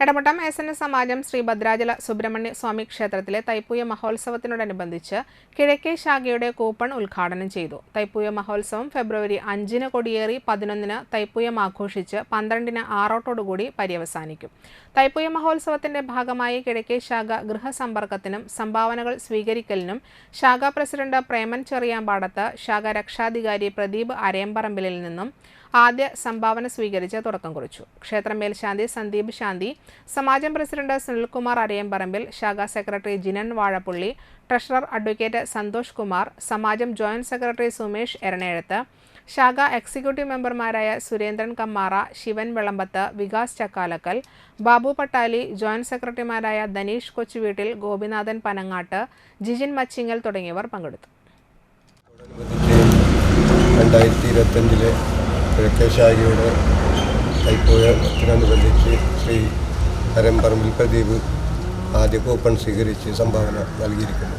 Edamattom S N S സമാജം ശ്രീ ഭദ്രാചല സുബ്രഹ്മണ്യ സ്വാമി ക്ഷേത്രത്തിലെ തൈപ്പൂയ മഹോത്സവത്തിനോടനുബന്ധിച്ച് കിഴക്കേ ശാഖയുടെ കൂപ്പൺ ഉദ്ഘാടനം ചെയ്തു. തൈപ്പൂയ മഹോത്സവം ഫെബ്രുവരി അഞ്ചിന് കൊടിയേറി പതിനൊന്നിന് തൈപ്പൂയം ആഘോഷിച്ച് പന്ത്രണ്ടിന് ആറോട്ടോടുകൂടി പര്യവസാനിക്കും. തൈപ്പൂയ മഹോത്സവത്തിന്റെ ഭാഗമായി കിഴക്കേ ശാഖ ഗൃഹസമ്പർക്കത്തിനും സംഭാവനകൾ സ്വീകരിക്കലിനും ശാഖാ പ്രസിഡന്റ് പ്രേമൻ ചെറിയാമ്പാടത്ത് ശാഖ രക്ഷാധികാരി പ്രദീപ് അരയമ്പറമ്പിലിൽ നിന്നും ആദ്യ സംഭാവന സ്വീകരിച്ച് തുടക്കം കുറിച്ചു. ക്ഷേത്രം മേൽശാന്തി സന്ദീപ് ശാന്തി സമാജം പ്രസിഡന്റ് സുനിൽകുമാർ അരയമ്പറമ്പിൽ ശാഖാ secretary Jinan Vazhappally treasurer advocate Santhosh Kumar സമാജം ജോയിന്റ് സെക്രട്ടറി സുമേഷ് എരണേഴത്ത് ശാഖ എക്സിക്യൂട്ടീവ് മെമ്പർമാരായ സുരേന്ദ്രൻ കമ്മാറ ശിവൻ വിളമ്പത്ത് വികാസ് ചക്കാലക്കൽ ബാബു പട്ടാലി ജോയിന്റ് സെക്രട്ടറിമാരായ ധനീഷ് കൊച്ചുവീട്ടിൽ ഗോപിനാഥൻ പനങ്ങാട്ട് ജിജിൻ മച്ചിങ്ങൽ തുടങ്ങിയവർ പങ്കെടുത്തു. രണ്ടായിരത്തി ഇരുപത്തഞ്ചിലെ കിഴക്കേ ശാഖയുടെ കൈപ്പോയത്തിനനുബന്ധിച്ച് ശ്രീ പരമ്പറമ്പിൽ പ്രദീപ് ആദ്യ കൂപ്പൺ സ്വീകരിച്ച് സംഭാവന നൽകിയിരിക്കുന്നു.